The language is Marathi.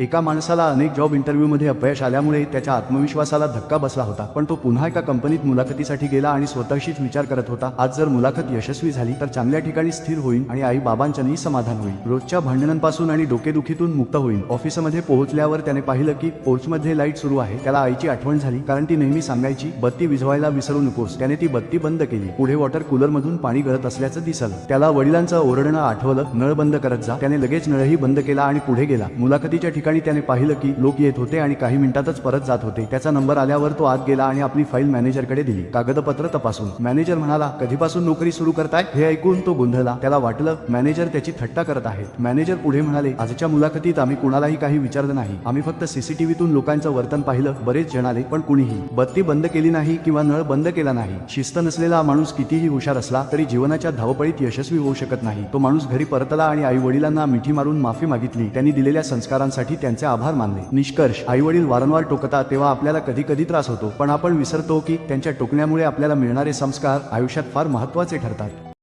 एका माणसाला अनेक जॉब इंटरव्ह्यूमध्ये अपयश आल्यामुळे त्याच्या आत्मविश्वासाला धक्का बसला होता पण तो पुन्हा एका कंपनीत मुलाखतीसाठी गेला आणि स्वतःशीच विचार करत होता आज जर मुलाखत यशस्वी झाली तर चांगल्या ठिकाणी स्थिर होईल आणि आई बाबांच्याही समाधान होईल. रोजच्या भांडणांपासून आणि डोकेदुखीतून मुक्त होईल ऑफिसमध्ये पोहोचल्यावर त्याने पाहिलं की पोर्चमध्ये लाइट सुरू आहे त्याला आईची आठवण झाली कारण ती नेहमी सांगायची बत्ती विझवायला विसरू नकोस. त्याने ती बत्ती बंद केली. पुढे वॉटर कूलरमधून पाणी गळत असल्याचं दिसलं. त्याला वडिलांचं ओरडणं आठवलं नळ बंद करत जा. त्याने लगेच नळही बंद केला आणि पुढे गेला. मुलाखतीच्या ठिकाणी त्याने पाहिलं की लोक येत होते आणि काही मिनिटातच परत जात होते. त्याचा नंबर आल्यावर तो आत गेला आणि आपली फाईल मॅनेजरकडे दिली. कागदपत्र तपासून. मॅनेजर म्हणाला कधीपासून नोकरी सुरू करताय? हे ऐकून तो गोंधळला. त्याला वाटलं मॅनेजर त्याची थट्टा करत आहेत. मॅनेजर पुढे म्हणाले आजच्या मुलाखतीत आम्ही कुणालाही काही विचारलं नाही. आम्ही फक्त सीसीटीव्हीतून लोकांचं वर्तन पाहिलं. बरेच जण आले पण कुणीही. बत्ती बंद केली नाही किंवा नळ बंद केला नाही. शिस्त नसलेला माणूस कितीही हुशार असला तरी जीवनाच्या धावपळीत यशस्वी होऊ शकत नाही. तो माणूस घरी परतला आणि आई वडिलांना मिठी मारून माफी मागितली. त्यांनी दिलेल्या संस्कारांसाठी त्यांचे आभार मानले. निष्कर्ष. आई वडील वारंवार टोकतात तेव्हा आपल्याला कधी कधी त्रास होतो. पण आपण विसरतो की त्यांच्या टोकण्यामुळे आपल्याला मिळणारे संस्कार आयुष्यात फार महत्त्वाचे ठरतात.